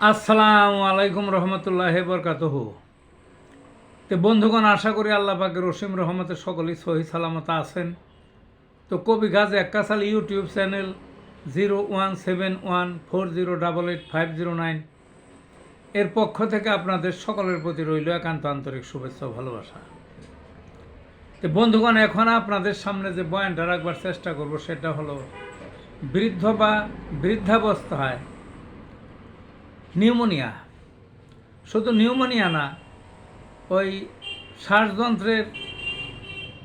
আসসালামু আলাইকুম রহমতুল্লাহ বরকাতহ। তো বন্ধুগণ, আশা করি আল্লাহ পাকের রসিম রহমতের সকলেই সহি সালামত আছেন। তো কবি গাজ এক্কাসাল YouTube channel zero one seven one four zero double eight five zero nine এর পক্ষ থেকে আপনাদের সকলের প্রতি রইল একান্ত আন্তরিক শুভেচ্ছা ভালোবাসা। তো বন্ধুগণ, এখন আপনাদের সামনে যে বয়ানটা রাখবার চেষ্টা করব, সেটা হলো, বৃদ্ধ বা বৃদ্ধাবস্থায় নিউমোনিয়া। শুধু নিউমোনিয়া না, ওই শ্বাসযন্ত্রের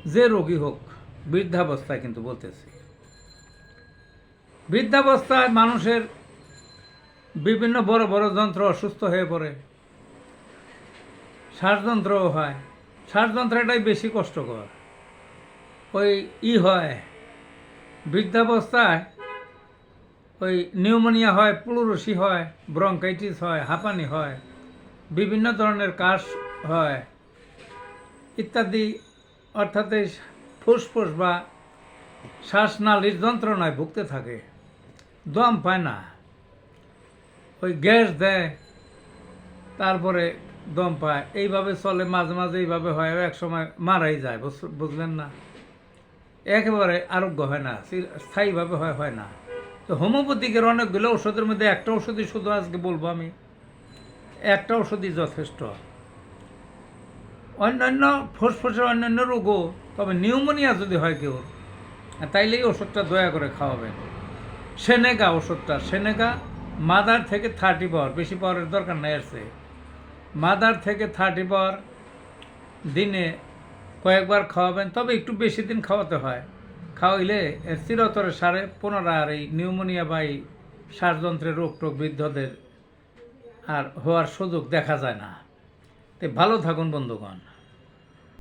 যে রোগী হোক, বৃদ্ধাবস্থায় কিন্তু বলতেছি। বৃদ্ধাবস্থায় মানুষের বিভিন্ন বড় বড় যন্ত্র অসুস্থ হয়ে পড়ে। শ্বাসযন্ত্রও হয়। শ্বাসযন্ত্রটাই বেশি কষ্টকর। ওই ই হয়। বৃদ্ধাবস্থায় ওই নিউমোনিয়া হয়, প্লুরসি হয়, ব্রঙ্কাইটিস হয়, হাঁপানি হয়, বিভিন্ন ধরনের কাশ হয় ইত্যাদি। অর্থাৎ এই ফুসফুস বা শ্বাসনালীর যন্ত্রণায় ভুগতে থাকে, দম পায় না, ওই গ্যাস দেয়, তারপরে দম পায়। এইভাবে চলে, মাঝে মাঝে এইভাবে হয় এক সময় মারাই যায় বুঝলেন না? একেবারে আরোগ্য হয় না স্থায়ীভাবে হয় হয় না। তো হোমিওপ্যাথিকের অনেকগুলো ওষুধের মধ্যে একটা ওষুধই শুধু আজকে বলব আমি। একটা ওষুধই যথেষ্ট। অন্যান্য ফুসফুসের অন্যান্য রোগও, তবে নিউমোনিয়া যদি হয় কেউ তাইলে এই ওষুধটা দয়া করে খাওয়াবেন। সেনেগা ওষুধটা সেনেগা মাদার থেকে থার্টি পাওয়ার, বেশি পাওয়ারের দরকার নাই আছে। মাদার থেকে থার্টি পাওয়ার দিনে কয়েকবার খাওয়াবেন, তবে একটু বেশি দিন খাওয়াতে হয়। খাওয়াইলে চিরতরে সারে পুনরায় এই নিউমোনিয়া বা এই শ্বাসযন্ত্রের রোগ টোগ বৃদ্ধদের আর হওয়ার সুযোগ দেখা যায় না। তে ভালো থাকুন, বন্ধুগণ।